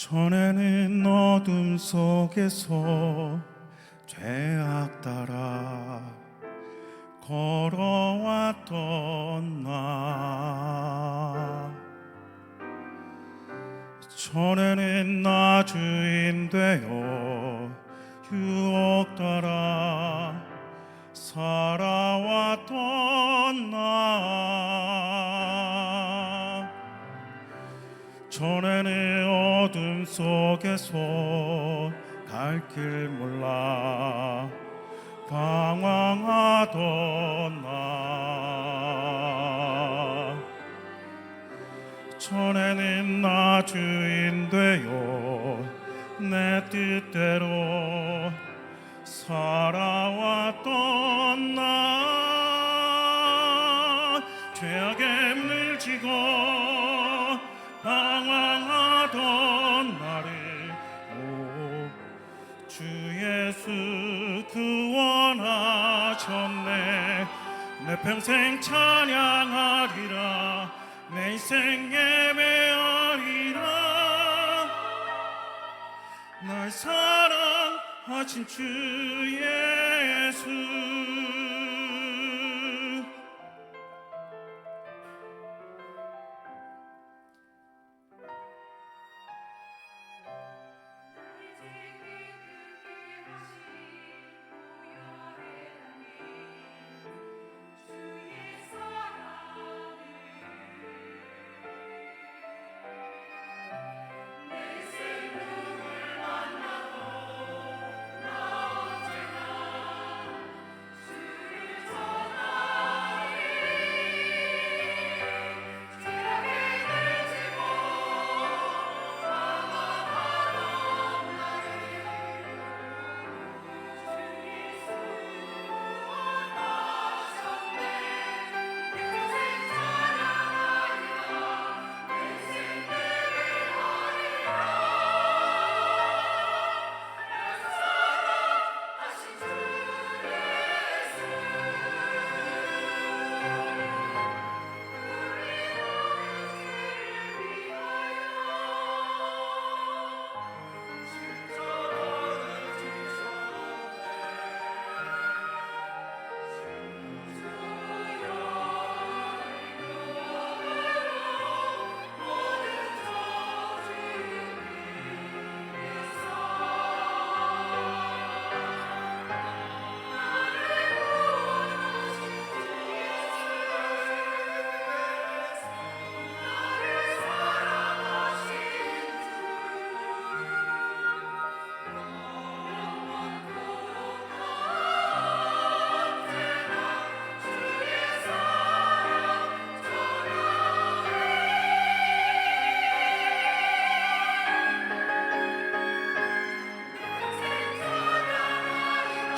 전에는 어둠 속에서 죄악 따라 걸어왔던 나. 전에는 나 주인 되어 유혹 따라 살아왔던 나. 전에는 어둠 속에서 갈 길 몰라. 방황하던 나. 전에는 나 주인 되어 내 뜻대로 살아왔던 나. 죄악에 물지고 방황 주 예수 구원하셨네. 내 평생 찬양하리라. 내 인생 예배하리라. 날 사랑하신 주 예수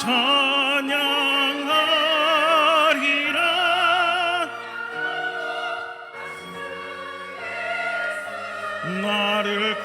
찬양하리라. 나를